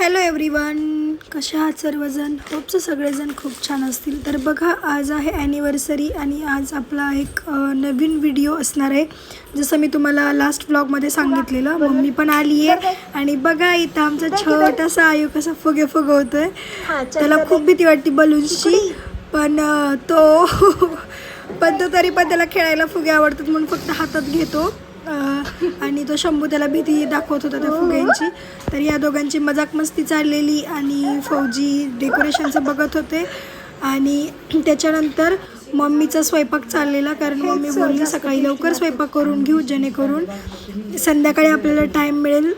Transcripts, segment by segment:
Hello everyone कसे आहात सर्वजण? होपचं सगळेजण खूप छान असतील. तर बघा आज आहे ॲनिव्हर्सरी आणि आज आपला एक नवीन व्हिडिओ असणार आहे. जसं मी तुम्हाला लास्ट ब्लॉगमध्ये सांगितलेलं मम्मी पण आली आहे. आणि बघा इथं आमचा छोटासा आयू कसा फुगे फुगवतोय त्याला खूप भीती वाटते बलून्सची. पण तो पण तो तरी पण त्याला खेळायला फुगे आवडतात म्हणून फक्त हातात घेतो. आणि तो शंभू त्याला भीती दाखवत होता त्या फुग्यांची. तर या दोघांची मजाक मस्ती चाललेली आणि फौजी डेकोरेशनचं बघत होते. आणि त्याच्यानंतर मम्मीचा स्वयंपाक चाललेला कारण मम्मी बोलली सकाळी लवकर स्वयंपाक करून घेऊ जेणेकरून संध्याकाळी आपल्याला टाईम मिळेल.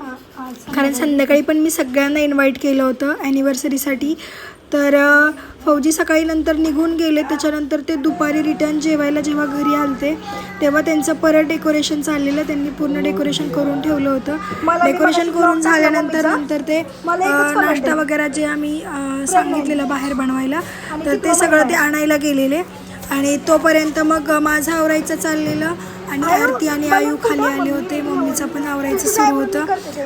कारण संध्याकाळी पण मी सगळ्यांना इन्व्हाइट केलं होतं ॲनिव्हर्सरीसाठी तर फौजी सकाळी नंतर निघून गेले. त्याच्यानंतर ते दुपारी रिटर्न जेवायला जेव्हा घरी आलते तेव्हा त्यांचं परत डेकोरेशन चाललेलं. त्यांनी पूर्ण डेकोरेशन करून ठेवलं होतं. डेकोरेशन करून झाल्यानंतर नंतर ते नाश्ता वगैरे जे आम्ही सांगितलेलं बाहेर बनवायला तर ते सगळं ते आणायला गेलेले. आणि तोपर्यंत मग माझं आवरायचं चाललेलं आणि आरती आणि आयू खाली आले होते मम्मीचं पण आवरायचं सुरू होतं.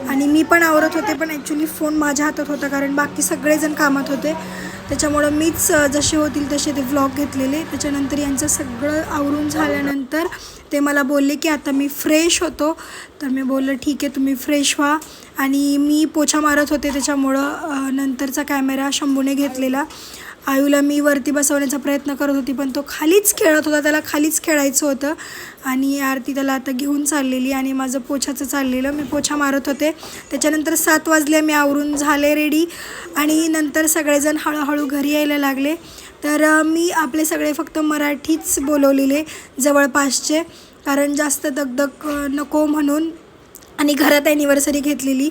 आणि मी पण आवरत होते पण ॲक्च्युली फोन माझ्या हातात होता कारण बाकी सगळेजण कामात होते. त्याच्यामुळं मीच जसे होतील तसे ते व्लॉग घेतलेले. त्याच्यानंतर यांचं सगळं आवरून झाल्यानंतर ते मला बोलले की आता मी फ्रेश होतो. तर मी बोललं ठीक आहे तुम्ही फ्रेश व्हा. आणि मी पोछा मारत होते त्याच्यामुळं नंतरचा कॅमेरा शंभूने घेतलेला. आयूला मी वरती बसवण्याचा प्रयत्न करत होती पण तो खालीच खेळत होता. त्याला खालीच खेळायचं होतं आणि आरती त्याला आता घेऊन चाललेली आणि माझं पोछाचं चाललेलं. मी पोछा मारत होते. त्याच्यानंतर सात वाजले मी आवरून झाले रेडी आणि नंतर सगळेजण हळूहळू घरी यायला लागले. तर मी आपले सगळे फक्त मराठीच बोलवलेले जवळपासचे कारण जास्त दगदग नको म्हणून आणि घरात ॲनिव्हर्सरी घेतलेली.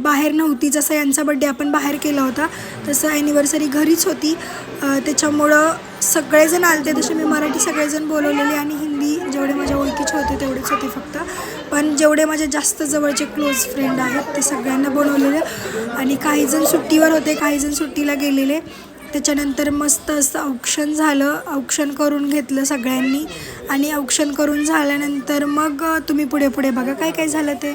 बाहेर नव्हती जसं यांचा बड्डे आपण बाहेर केला होता तसं ॲनिव्हर्सरी घरीच होती. त्याच्यामुळं सगळेजण आलते तसे मी मराठी सगळेजण बोलवलेले आणि हिंदी जेवढे माझ्या ओळखीचे होते तेवढेच होते फक्त. पण जेवढे माझे जास्त जवळचे क्लोज फ्रेंड आहेत ते सगळ्यांना बोलवलेलं. आणि काहीजण सुट्टीवर होते काहीजण सुट्टीला गेलेले. त्याच्यानंतर मस्त असं औक्षण झालं औक्षण करून घेतलं सगळ्यांनी. आणि औक्षण करून झाल्यानंतर मग तुम्ही पुढे पुढे बघा काय काय झालं ते.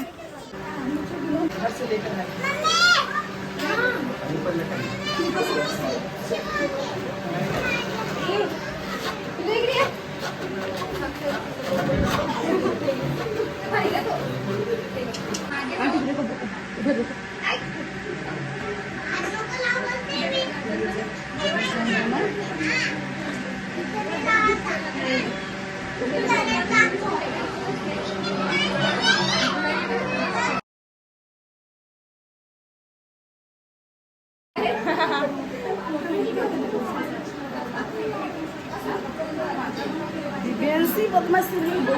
Nancy, buat mas ini? Ang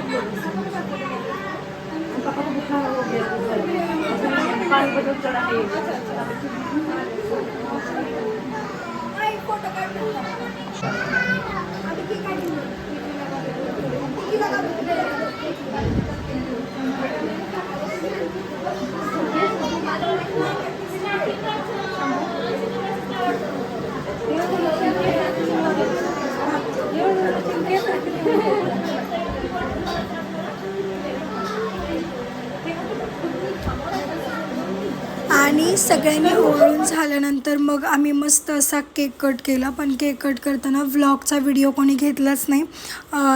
pakapagod आणि सगळ्यांनी ओळून झाल्यानंतर मग आम्ही मस्त असा केक कट केला पण केक कट करताना व्लॉगचा व्हिडिओ कोणी घेतलाच नाही.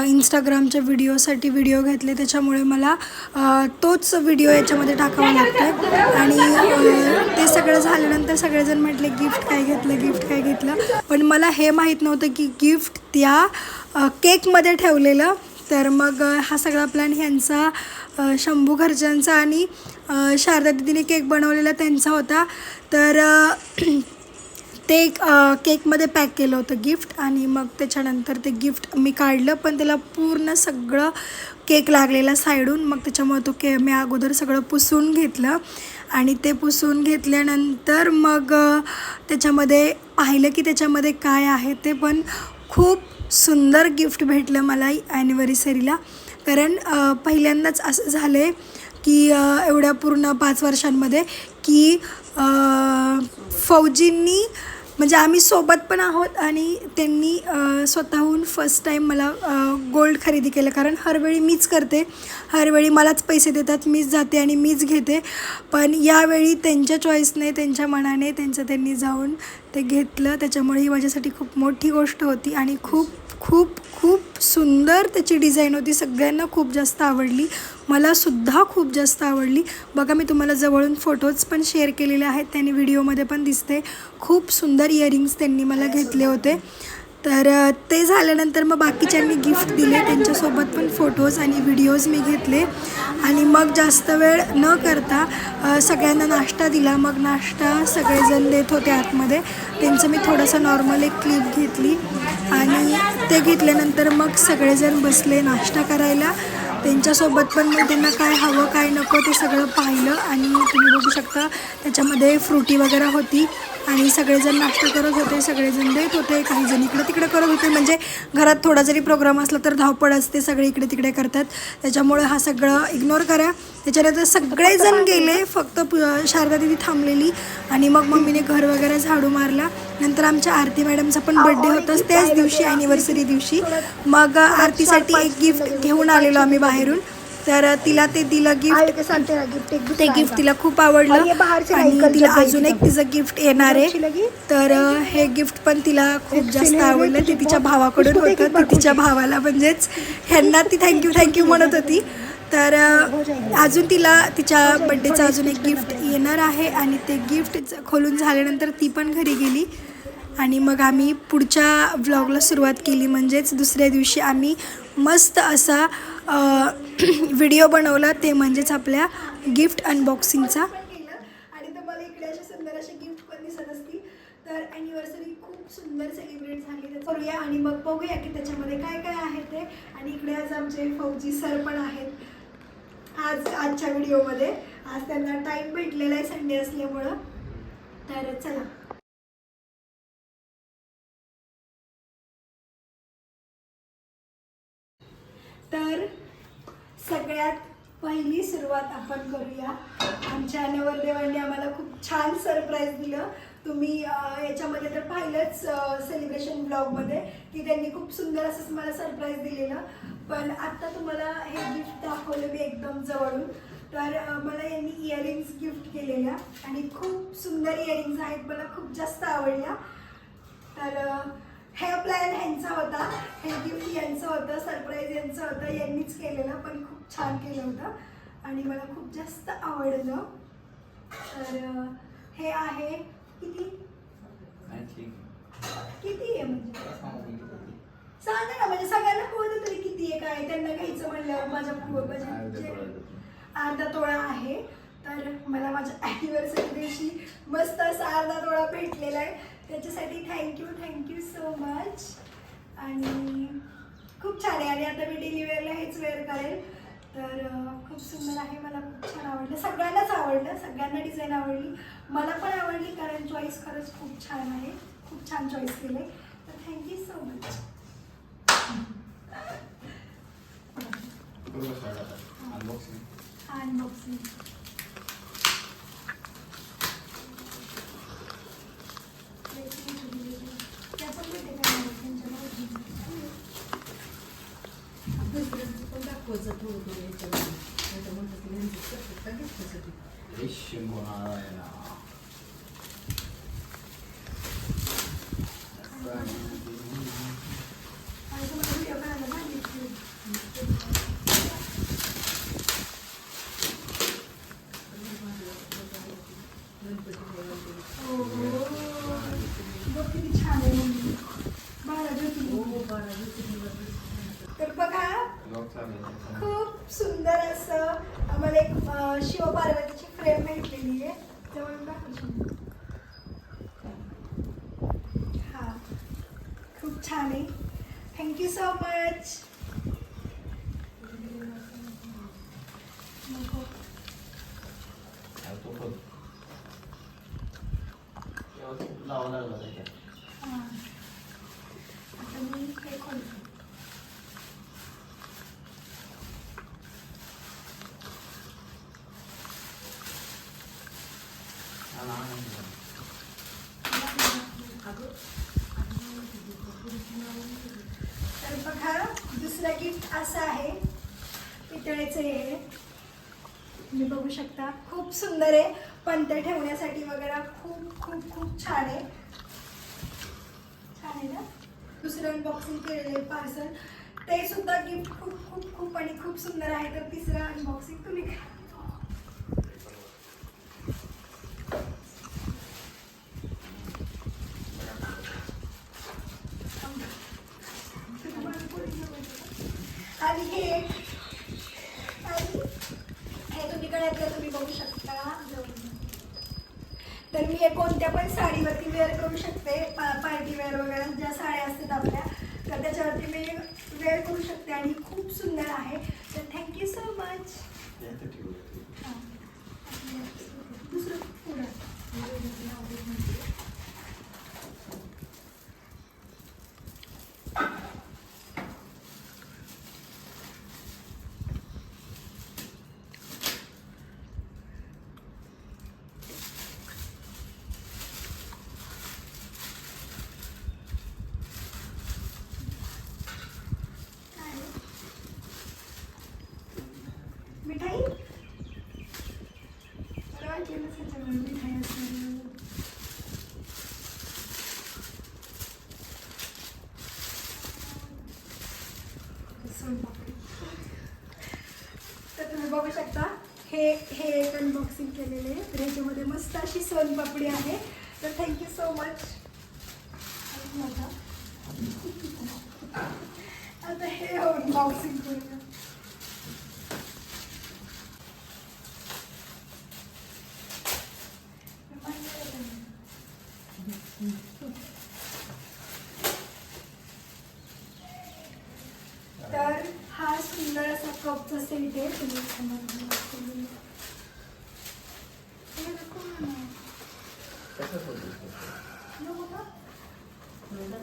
इंस्टाग्रामच्या व्हिडिओसाठी व्हिडिओ घेतले त्याच्यामुळे मला तोच व्हिडिओ याच्यामध्ये टाकावा लागतो आणि सगळं झाल्यानंतर सगळेजण म्हटले गिफ्ट काय घेतलं गिफ्ट काय घेतलं? पण मला हे माहीत नव्हतं की गिफ्ट त्या केकमध्ये ठेवलेलं. तर मग हा सगळा प्लॅन ह्यांचा शंभू घरच्यांचा आणि शारदा दिदीने केक बनवलेला त्यांचा होता. तर ते एक, केकमध्ये पॅक केलं होतं गिफ्ट आणि मग त्याच्यानंतर ते गिफ्ट मी काढलं पण त्याला पूर्ण सगळं केक लागलेला साईडून. मग त्याच्यामुळे तो के मी अगोदर सगळं पुसून घेतलं आणि ते पुसून घेतल्यानंतर मग त्याच्यामध्ये पाहिलं की त्याच्यामध्ये काय आहे ते पण खूप सुंदर गिफ्ट भेटलं मला ॲनिव्हर्सरीला कारण पहिल्यांदाच असं झालं आहे की एवढ्या पूर्ण पाच वर्षांमध्ये की फौजींनी म्हणजे आम्ही सोबत पण आहोत आणि त्यांनी स्वतःहून फर्स्ट टाईम मला गोल्ड खरेदी केलं. कारण हरवेळी मीच करते. हरवेळी मलाच पैसे देतात. मीच जाते आणि मीच घेते. पण यावेळी त्यांच्या चॉईसने त्यांच्या मनाने त्यांचं त्यांनी जाऊन ते घेतलं. त्याच्यामुळे ही माझ्यासाठी खूप मोठी गोष्ट होती आणि खूप खूप खूप सुंदर त्याची डिझाईन होती. सगळ्यांना खूप जास्त आवडली. मलासुद्धा खूप जास्त आवडली. बघा मी तुम्हाला जवळून फोटोज पण शेअर केलेले आहेत. त्यांनी व्हिडिओमध्ये पण दिसते. खूप सुंदर इयरिंग्स त्यांनी मला घेतले होते. तर ते झाल्यानंतर मग बाकीच्यांनी गिफ्ट दिले. त्यांच्यासोबत पण फोटोज आणि व्हिडिओज मी घेतले. आणि मग जास्त वेळ न करता सगळ्यांना नाश्ता दिला. मग नाश्ता सगळेजण देत होते आतमध्ये. त्यांचं मी थोडंसं नॉर्मल एक क्लिप घेतली. आणि ते घेतल्यानंतर मग सगळेजण बसले नाश्ता करायला. त्यांच्यासोबत पण मग त्यांना काय हवं काय नको ते सगळं पाहिलं. आणि तुम्ही बघू शकता त्याच्यामध्ये फ्रुटी वगैरे होती. आणि सगळेजण नाश्ता करत होते सगळेजण देत होते काही जण इकडे तिकडे करत होते. म्हणजे घरात थोडा जरी प्रोग्राम असला तर धावपळ असते सगळे इकडे तिकडे करतात. त्याच्यामुळे हा सगळं इग्नोर करा. त्याच्यानंतर सगळेजण गेले फक्त शारदा दिदी थांबलेली आणि मग मम्मीने घर वगैरे झाडू मारला. नंतर आमच्या आरती मॅडमचा पण बड्डे होताच त्याच दिवशी ॲनिव्हर्सरी दिवशी. मग आरतीसाठी एक गिफ्ट घेऊन आलेलो आम्ही बाहेरून. तर तिला ते दिलं गिफ्ट के सांगते ना गिफ्ट एक ते गिफ्ट तिला खूप आवडलं. आणि तिला अजून एक तिचं गिफ्ट येणार आहे? तर हे गिफ्ट पण तिला खूप जास्त आवडलं. ते तिच्या भावाकडून होतं ती तिच्या भावाला म्हणजेच ह्यांना ती थँक्यू थँक्यू म्हणत होती. तर अ, अजून तिला तिच्या बड्डेचं अजून एक गिफ्ट येणार आहे. आणि ते गिफ्ट खोलून झाल्यानंतर ती पण घरी गेली. आणि मग आम्ही पुढच्या व्लॉगला सुरुवात केली. म्हणजेच दुसऱ्या दिवशी आम्ही मस्त असा व्हिडिओ बनवला. ते म्हणजेच आपल्या गिफ्ट अनबॉक्सिंगचा आणि तुम्हाला इकडे असे सुंदर असे गिफ्ट पण दिसत असतील तर ॲनिव्हर्सरी खूप सुंदर सेलिब्रेट झाली. तर करूया आणि मग बघूया की त्याच्यामध्ये काय काय आहे ते. आणि इकडे आज आमचे फौजी सर पण आहेत. आज आजच्या व्हिडिओमध्ये आज त्यांना टाईम भेटलेला आहे संडे असल्यामुळं. तर चला. तर सगळ्यात पहिली सुरुवात आपण करूया. आमच्या नवरदेवांनी आम्हाला खूप छान सरप्राईज दिलं. तुम्ही याच्यामध्ये तर पाहिलंच सेलिब्रेशन ब्लॉगमध्ये की त्यांनी खूप सुंदर असं मला सरप्राईज दिलेलं. पण आत्ता तुम्हाला हे गिफ्ट दाखवलं मी एकदम जवळून. तर मला यांनी इयरिंग्स गिफ्ट केलेल्या. आणि खूप सुंदर इयरिंग्स आहेत मला खूप जास्त आवडल्या. तर हे प्लॅन ह्यांचा होता. हे गिफ्ट यांचं होतं. सरप्राईज यांचं होतं. यांनीच केलेलं पण खूप छान केलं होतं. आणि मला खूप जास्त आवडलं. तर हे आहे किती? किती आहे म्हणजे? सांगा ना म्हणजे सगळ्यांना कळतं तरी किती आहे काय. त्यांना घ्यायचं म्हणल्यावर माझ्या म्हणजे अर्धा तोळा आहे. तर मला माझ्या ॲनिव्हर्सरी दिवशी मस्त असा अर्धा तोळा भेटलेला आहे. त्याच्यासाठी थँक्यू थँक्यू सो मच आणि खूप छान आहे. आणि आता मी डेली वेअरला हेच वेअर करेल. तर खूप सुंदर आहे. मला खूप छान आवडलं. सगळ्यांनाच आवडलं. सगळ्यांना डिझाईन आवडली. मला पण आवडली कारण चॉईस खरंच खूप छान आहे. खूप छान चॉईस केले तर थँक्यू सो मच अनबॉक्सिंग त्या पण भेटेल का मला त्यांच्या भाऊजींना? आणि तुम्हाला व्हिडिओ करायला सांगितली. हो. बघ किती छान आहे मम्मी. बारा ज्योतिर्लिंग. तर बघा खूप सुंदर असं आम्हाला एक अं, शिवपार्वतीची फ्रेम भेटलेली आहे. जवळ हा. खूप छान आहे. थँक्यू सो मच नको. आता मी हे खोलते तर बघा दुसरं गिफ्ट असं आहे. पितळेचं हे. तुम्ही बघू शकता. खूप सुंदर आहे. पण ते ठेवण्यासाठी वगैरे खूप खूप खूप छान आहे. छान आहे ना? दुसरं अनबॉक्सिंग केलेलं आहे पार्सल ते सुद्धा गिफ्ट खूप खूप खूप आणि खूप सुंदर आहे. तर तिसरं अनबॉक्सिंग तुम्ही करा. आणि हे आणि हे तुम्ही गळ्यातलं तुम्ही बघू शकता तर मी हे कोणत्या पण साडीवरती वेअर करू शकते पा पार्टी वेअर वगैरे ज्या साड्या असतात आपल्या तर त्याच्यावरती मी वेअर करू शकते आणि खूप सुंदर आहे तर थँक्यू सो मच दुसरं पुढं काय आहे? मिठाई मला वाटलं नसेल त्याच्यामध्ये मिठाई असेल सोनपापडी. तर तुम्ही बघू शकता हे हे एक अनबॉक्सिंग केलेले आहे. तर ह्याच्यामध्ये मस्त अशी सोनपापडी आहे. तर थँक्यू सो मच आता हे अनबॉक्सिंग करूया तर हा सुंदर असा कपचा सेट आहे तुम्ही समोर बघू शकता. हे नको ना. नको का? हो ना.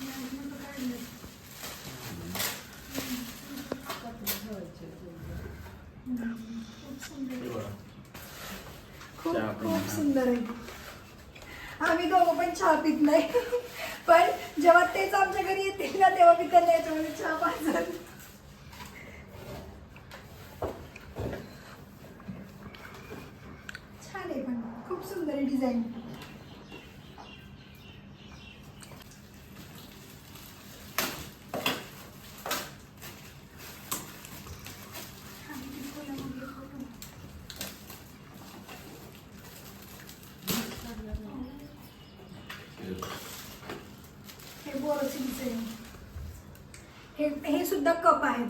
नाही, नको काढलं. हम्म, खूप सुंदर आहे. खूप चहा पण खूप आहे. सुंदर आहे आम्ही दोघं पण चहा पित नाही पण जेव्हा तेच आमच्या घरी येतील ना तेव्हा मी त्यांना याच्यामध्ये चहा पाजल छान आहे पण खूप सुंदर आहे डिझाईन हे बोरोसिलचे आहे. हे हे सुद्धा कप आहेत.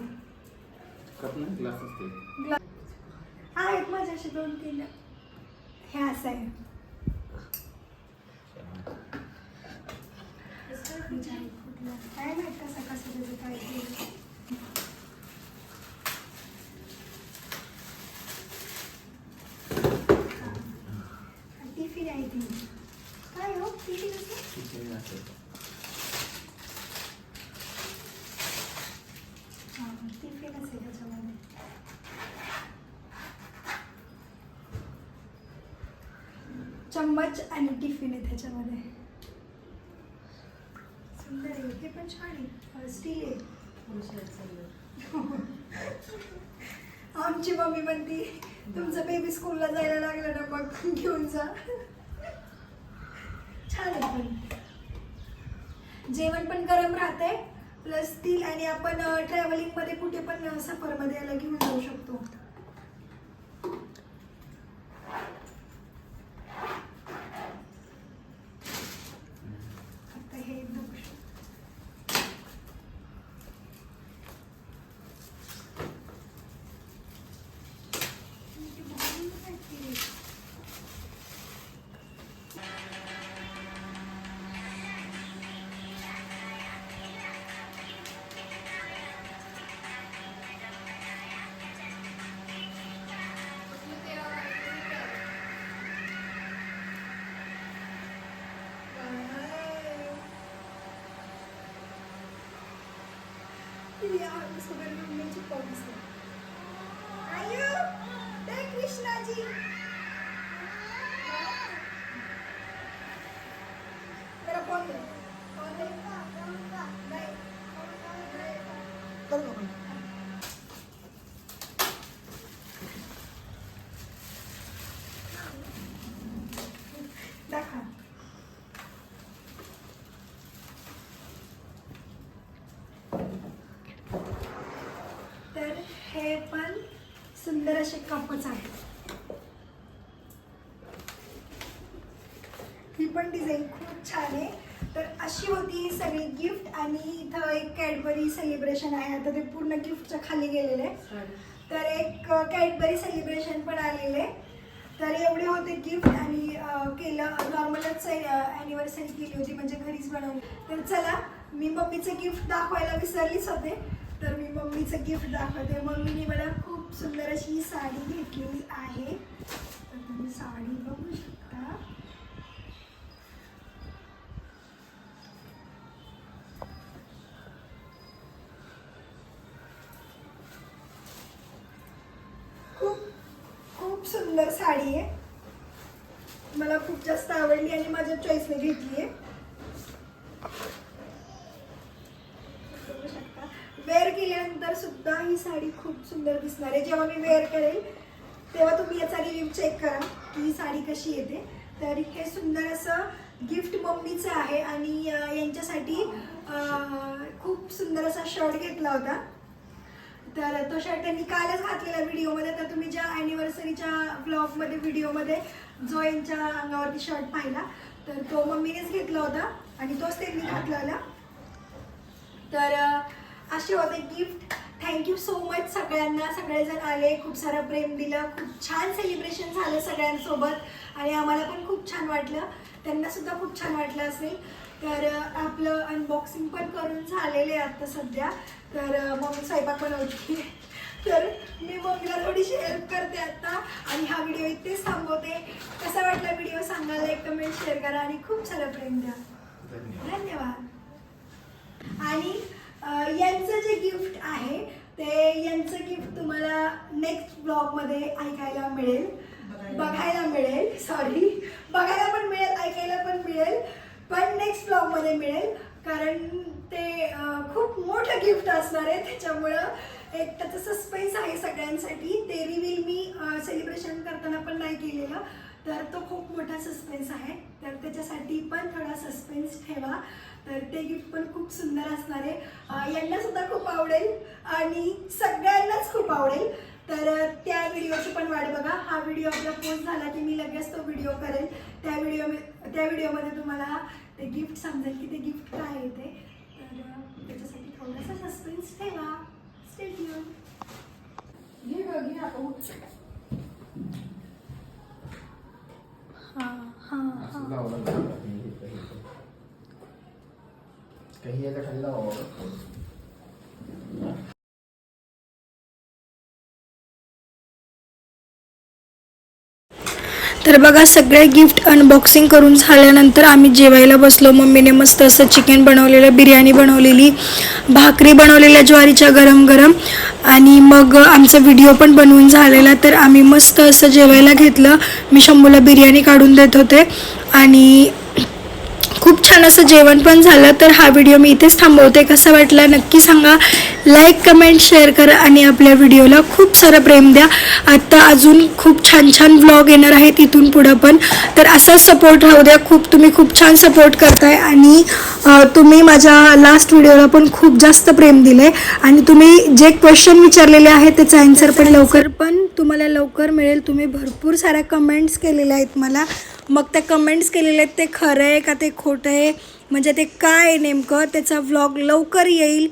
कप नाही ग्लास असते ग्ला- आहेत माझ्याशी दोन तीन हे असं आहे काय माहीत कसं कसं त्याचं काय ते. हा, टिफिन आहे ती काय हो टिफिन असं किचन असेल हा, टिफिनच आहे त्याच्यामध्ये चम्मच आणि टिफिन आहे त्याच्यामध्ये. सुंदर आहे ते पण छान आहे. स्टील आहे. आमची मम्मी म्हणती तुमचं बेबी स्कूलला जायला लागलं ना मग घेऊन जा. छान आहे पण. जेवण पण गरम राहते प्लस स्टील आणि आपण ट्रॅव्हलिंगमध्ये कुठे पण सफरमध्ये याला घेऊन जाऊ शकतो. या सगळ्या मम्मीची पॉलिस आयु ते कृष्णाजी जरा फोन दे. फोन दे. नाही. करू नको. दाखवा तर हे पण सुंदर असे कपच आहेत ही पण डिझाईन खूप छान आहे. तर अशी होती ही सगळी गिफ्ट आणि इथं एक कॅडबरी सेलिब्रेशन आहे. आता ते पूर्ण गिफ्टच्या खाली गेलेलं आहे तर एक कॅडबरी सेलिब्रेशन पण आलेलं आहे तर एवढे होते गिफ्ट आणि केलं. नॉर्मलच ॲनिव्हर्सरी केली होती म्हणजे घरीच बनवली. तर चला मी मम्मीचं गिफ्ट दाखवायला विसरलीच होते. तर मी मम्मीचं गिफ्ट दाखवते. मम्मीने मला खूप सुंदर अशी ही साडी घेतलेली आहे. तर तुम्ही साडी बघू शकता. खूप खूप सुंदर साडी आहे. मला खूप जास्त आवडली आणि माझ्या चॉईसने घेतली आहे बघू शकता वेअर केल्यानंतर सुद्धा ही साडी खूप सुंदर दिसणार आहे. जेव्हा मी वेअर करेल तेव्हा तुम्ही याचा रिव्ह्यू चेक करा की ही साडी कशी येते. तर हे सुंदर असं गिफ्ट मम्मीचं आहे आणि यांच्यासाठी खूप सुंदर असा शर्ट घेतला होता. तर तो शर्ट त्यांनी कालच घातलेला व्हिडिओमध्ये तर तुम्ही ज्या ॲनिव्हर्सरीच्या ब्लॉगमध्ये व्हिडिओमध्ये जो यांच्या अंगावरती शर्ट पाहिला तर तो मम्मीनेच घेतला होता आणि तोच त्यांनी घातलेला. तर असे होते गिफ्ट थँक्यू सो मच सगळ्यांना. सगळेजण आले खूप सारं प्रेम दिलं खूप छान सेलिब्रेशन झालं सगळ्यांसोबत. आणि आम्हाला पण खूप छान वाटलं. त्यांना सुद्धा खूप छान वाटलं असेल. तर आपलं अनबॉक्सिंग पण करून झालेलं आहे आता सध्या. तर मम्मी स्वयंपाक बनवते. तर मी मम्मीला थोडीशी हेल्प करते आता. आणि हा व्हिडिओ इथेच थांबवते. कसा वाटला व्हिडिओ सांगा लाईक कमेंट शेअर करा आणि खूप सारं प्रेम द्या. धन्यवाद. आणि यांचं जे गिफ्ट आहे ते यांचं गिफ्ट तुम्हाला नेक्स्ट ब्लॉगमध्ये ऐकायला मिळेल. बघायला. मिळेल सॉरी बघायला पण मिळेल ऐकायला पण मिळेल पण नेक्स्ट ब्लॉगमध्ये मिळेल. कारण ते खूप मोठं गिफ्ट असणार आहे. त्याच्यामुळं एक त्याचं सस्पेन्स आहे सगळ्यांसाठी. ते रिव्हील मी सेलिब्रेशन करताना पण नाही केलेलं. तर तो खूप मोठा सस्पेन्स आहे. तर त्याच्यासाठी पण थोडा सस्पेन्स ठेवा. तर ते गिफ्ट पण खूप सुंदर असणार आहे. यांना सुद्धा खूप आवडेल आणि सगळ्यांनाच खूप आवडेल. तर त्या व्हिडिओची पण वाट बघा. हा व्हिडिओ आपला पोस्ट झाला की मी लगेच तो व्हिडिओ करेल. त्या व्हिडिओ त्या व्हिडिओमध्ये तुम्हाला ते गिफ्ट समजेल की ते गिफ्ट काय आहे ते. तर त्याच्यासाठी थोडासा सस्पेन्स ठेवा. स्टे ना काही काही काही याच्या खाली तर बघा सगळे गिफ्ट अनबॉक्सिंग करून झाल्यानंतर आम्ही जेवायला बसलो. मम्मीने मस्त असं चिकन बनवलेलं बिर्याणी बनवलेली भाकरी बनवलेल्या ज्वारीच्या गरम गरम आणि मग आमचा व्हिडिओ पण बनवून झालेला. तर आम्ही मस्त असं जेवायला घेतलं. मी शंभूला बिर्याणी काढून देत होते. आणि छान असं जेवण पण झालं तर हा व्हिडिओ मी इथेच थांबवते. कसा वाटला नक्की सांगा. लाईक कमेंट शेअर करा आणि आपल्या व्हिडिओला खूप सारं प्रेम द्या. आत्ता अजून खूप छान छान व्लॉग येणार आहेत इथून पुढं पण. तर असाच सपोर्ट राहू द्या. खूप तुम्ही खूप छान सपोर्ट करताय आणि तुम्ही माझ्या लास्ट व्हिडिओला पण खूप जास्त प्रेम दिलं आहे आणि तुम्ही जे क्वेश्चन विचारलेले आहेत त्याचं आन्सर पण लवकर पण तुम्हाला लवकर मिळेल. तुम्ही भरपूर साऱ्या कमेंट्स केलेल्या आहेत मला. मग त्या कमेंट्स केलेले आहेत ते खरं आहे का ते खोटं आहे? म्हणजे ते काय आहे नेमकं? त्याचा व्लॉग लवकर येईल.